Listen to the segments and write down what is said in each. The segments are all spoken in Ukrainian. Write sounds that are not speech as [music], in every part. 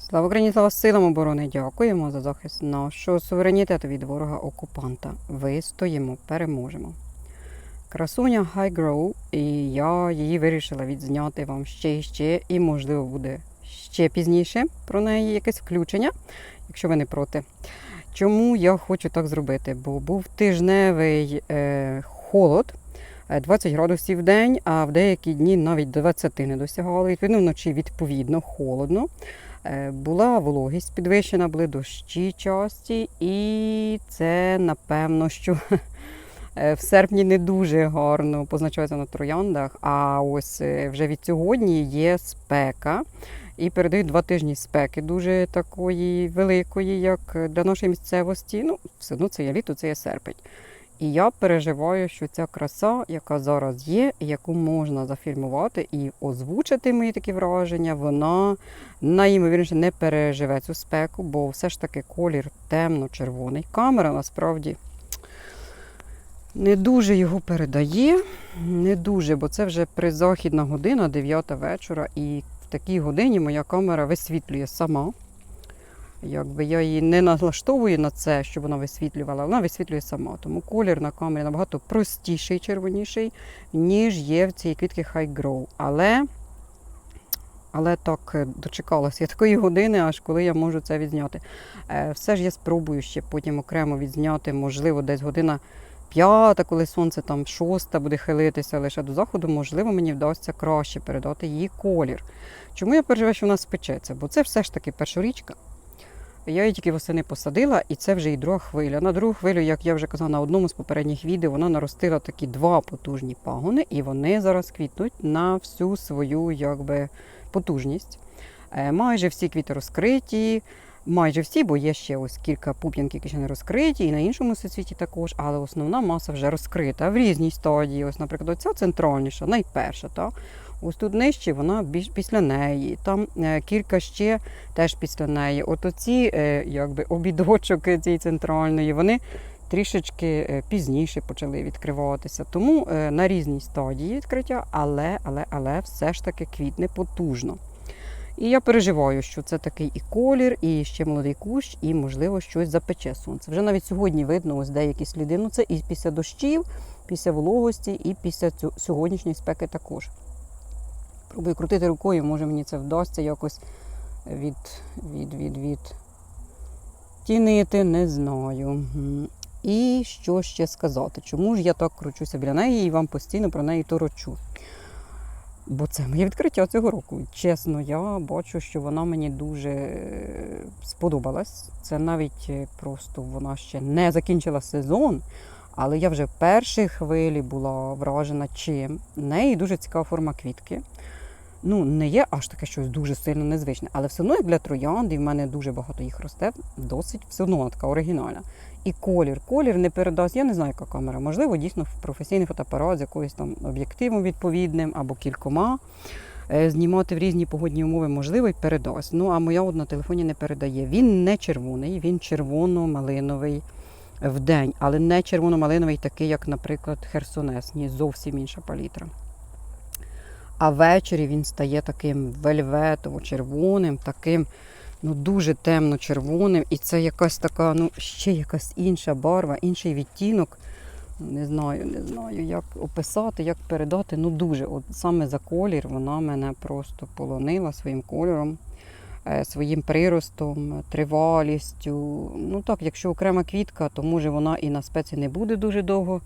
Слава Україні, слава силам оборони! Дякуємо за захист нашого суверенітету від ворога-окупанта. Вистоїмо, переможемо. Красуня High Grow, і я її вирішила відзняти вам ще і ще, і, можливо, буде ще пізніше про неї якесь включення, якщо ви не проти. Чому я хочу так зробити? Бо був тижневий е, холод, е, 20 градусів в день, а в деякі дні навіть 20 не досягали. Відповідно, вночі відповідно холодно. Е, Була вологість підвищена, були дощі часті, і це напевно, що [laughs] е, в серпні не дуже гарно позначається на трояндах. А ось е, вже від сьогодні є спека. І передають два тижні спеки, дуже такої великої, як для нашої місцевості. Ну, все одно це є літо, це є серпень. І я переживаю, що ця краса, яка зараз є, яку можна зафільмувати і озвучити мої такі враження, вона найімовірніше не переживе цю спеку, бо все ж таки колір темно-червоний. Камера насправді не дуже його передає. Не дуже, бо це вже призахідна година, 9 вечора, і в такій годині моя камера висвітлює сама. Якби я її не налаштовую на це, щоб вона висвітлювала, вона висвітлює сама. Тому колір на камері набагато простіший, червоніший, ніж є в цій квітки High Grow. Але, але так е, дочекалася такої години, аж коли я можу це відзняти. Е, Все ж я спробую ще потім окремо відзняти, можливо, десь година п'ята, коли сонце там шоста буде хилитися лише до заходу, можливо, мені вдасться краще передати її колір. Чому я переживаю, що вона спечеться? Бо це все ж таки першорічка. Я її тільки восени посадила, і це вже і друга хвиля. На другу хвилю, як я вже казала на одному з попередніх відео, вона наростила такі два потужні пагони, і вони зараз квітнуть на всю свою якби, потужність. Е, Майже всі квіти розкриті, майже всі, бо є ще ось кілька пуп'янки, які ще не розкриті, і на іншому соцвіті також, але основна маса вже розкрита в різній стадії. Ось, наприклад, оця центральніша, найперша. Та? Ось тут нижче вона більш після неї. Там е, кілька ще теж після неї. От оці е, якби обідочок цієї центральної, вони трішечки е, пізніше почали відкриватися. Тому на різній стадії відкриття, але, але, але все ж таки квітне потужно. І я переживаю, що це такий і колір, і ще молодий кущ, і, можливо, щось запече сонце. Вже навіть сьогодні видно ось деякі сліди. Ну це і після дощів, після вологості, і після сьогоднішньої спеки також. Пробую крутити рукою, може мені це вдасться якось від, від, від, від тінити, не знаю. І що ще сказати? Чому ж я так кручуся біля неї і вам постійно про неї торочу? Бо це моє відкриття цього року. Чесно, я бачу, що вона мені дуже е, сподобалась. Це навіть е, просто вона ще не закінчила сезон, але я вже в першій хвилі була вражена чим. В неї дуже цікава форма квітки. Ну, не є аж таке щось дуже сильно незвичне, але все одно як для троянди, в мене дуже багато їх росте, досить все одно така оригінальна. І колір. Колір не передасть, я не знаю, яка камера. Можливо, дійсно професійний фотоапарат з якоюсь там об'єктивом відповідним або кількома. е, Знімати в різні погодні умови можливо і передасть. Ну а моя от на телефоні не передає. Він не червоний, він червоно-малиновий в день, але не червоно-малиновий, такий, як, наприклад, Херсонес. Ні, зовсім інша палітра. А ввечері він стає таким вельветово-червоним, таким ну, дуже темно-червоним. І це якась така, ну, ще якась інша барва, інший відтінок. Не знаю, не знаю, як описати, як передати. Ну дуже. От саме за колір вона мене просто полонила своїм кольором, е, своїм приростом, тривалістю. Ну так, якщо окрема квітка, то може вона і на спеці не буде дуже довго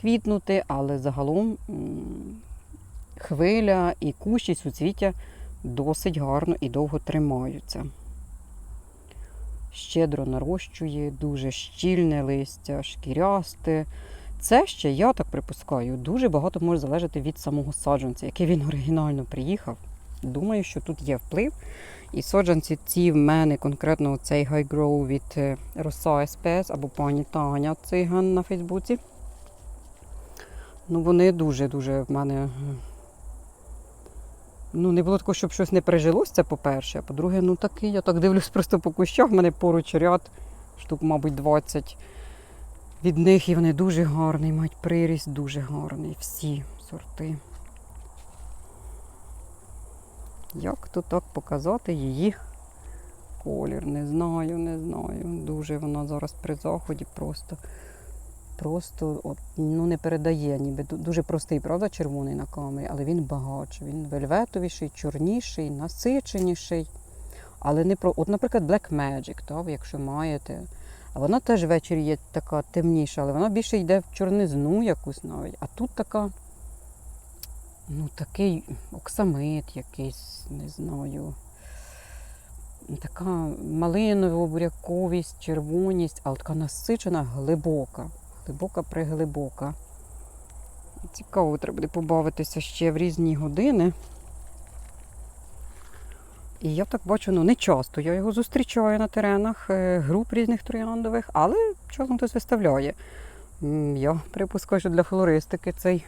квітнути, але загалом хвиля і кущ, і суцвіття досить гарно і довго тримаються. Щедро нарощує, дуже щільне листя, шкірясте. Це ще, я так припускаю, дуже багато може залежати від самого саджанця, який він оригінально приїхав. Думаю, що тут є вплив. І саджанці ці в мене конкретно цей High Grow від е, Роса СПС або пані Таня Циган на Фейсбуці. Ну, вони дуже-дуже в мене. Ну, не було такого, щоб щось не прижилось, це по-перше. А по-друге, ну такий, я так дивлюсь [laughs] просто по кущах, в мене поруч ряд, штук, мабуть, 20 від них, і вони дуже гарні, мають приріст дуже гарний, всі сорти. Як то так показати її колір. Не знаю, не знаю. Дуже вона зараз при заході просто. Просто от, ну, не передає, ніби дуже простий, правда, червоний на камері, але він багатший. Він вельветовіший, чорніший, насиченіший. Але не про. От, наприклад, Black Magic, так, якщо маєте. А вона теж ввечері є така темніша, але вона більше йде в чорнизну якусь навіть. А тут така, ну, такий оксамит якийсь, не знаю. Така малинова буряковість, червоність, але така насичена, глибока. Глибока приглибока. Цікаво, треба буде побавитися ще в різні години. І я так бачу, ну не часто. Я його зустрічаю на теренах е, груп різних трояндових, але часом хтось виставляє. Я припускаю, що для флористики цей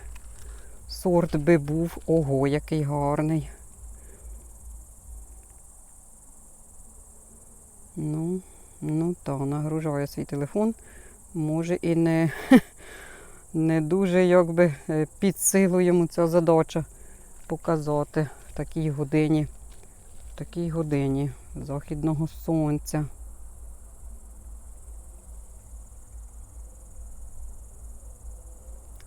сорт би був ого, який гарний. Ну, ну та, нагружає свій телефон. Може і не, [laughs] не дуже якби е, під силу йому ця задача показати в такій годині в такій годині західного сонця.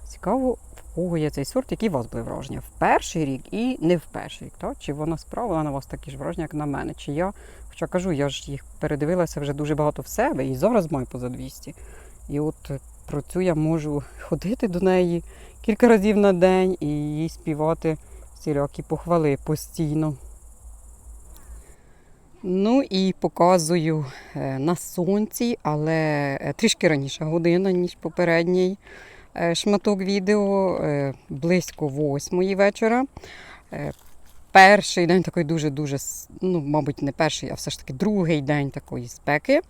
Цікаво, в кого є цей сорт, які у вас були враження? В перший рік і не в перший рік. Так? Чи вона справила на вас такі ж враження, як на мене? Чи я, хоча кажу, я ж їх передивилася вже дуже багато в себе і зараз маю поза 200. І от про цю я можу ходити до неї кілька разів на день і їй співати всілякі похвали постійно. Ну і показую е, на сонці, але е, трішки раніше година, ніж попередній е, шматок відео, близько восьмої вечора. Перший день такий дуже-дуже, ну, мабуть, не перший, а все ж таки другий день такої спеки.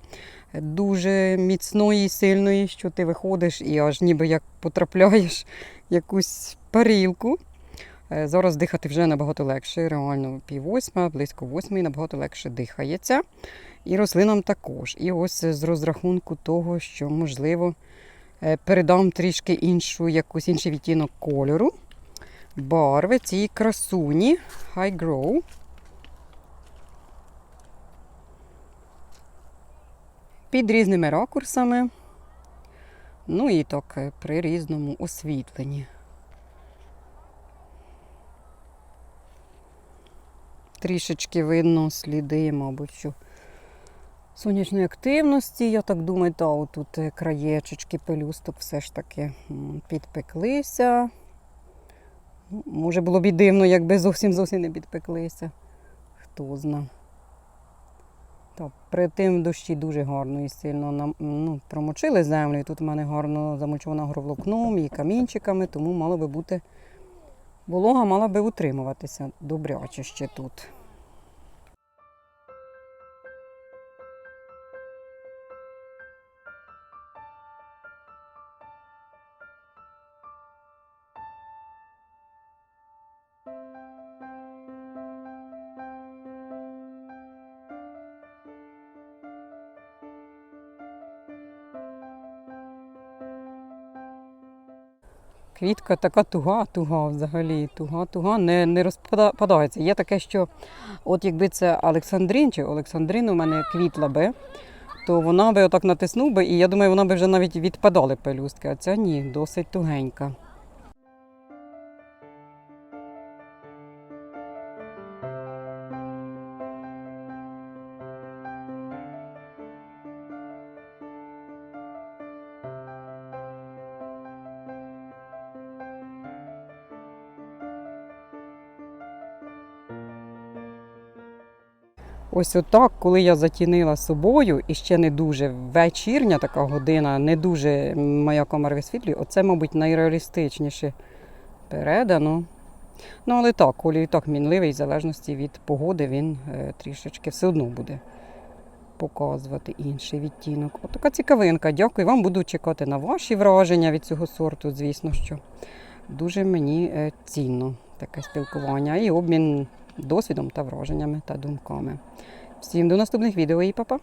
Дуже міцної, сильної, що ти виходиш і аж ніби як потрапляєш в якусь парілку. Е, Зараз дихати вже набагато легше, реально пів восьма, близько восьмої набагато легше дихається. І рослинам також. І ось з розрахунку того, що, можливо, е, передам трішки іншу, якусь інший відтінок кольору. Барви цій красуні High Grow. Під різними ракурсами. Ну і так е, при різному освітленні. Трішечки видно сліди, мабуть, що сонячної активності. Я так думаю, та отут е, краєчечки пелюсток все ж таки підпеклися. Може, було б і дивно, якби зовсім зовсім не підпеклися. Хто зна. При тим дощі дуже гарно і сильно ну, промочили землю. І тут в мене гарно замочована гроволокном і камінчиками, тому мало би бути волога мала би утримуватися добряче ще тут. Квітка така туга, туга взагалі, туга, туга, не, не розпадається. Є таке, що от якби це Олександрин чи Олександрин у мене квітла би, то вона би отак натиснув би, і я думаю, вона би вже навіть відпадали пелюстки, а ця ні, досить тугенька. Ось отак, коли я затінила собою, і ще не дуже вечірня така година, не дуже моя камера висвітлює, оце, мабуть, найреалістичніше передано. Ну, але так, колір так мінливий, в залежності від погоди, він е, трішечки все одно буде показувати інший відтінок. От така цікавинка. Дякую. Вам буду чекати на ваші враження від цього сорту, звісно, що дуже мені е, цінно таке спілкування і обмін досвідом та враженнями та думками. Всім до наступних відео і па-па!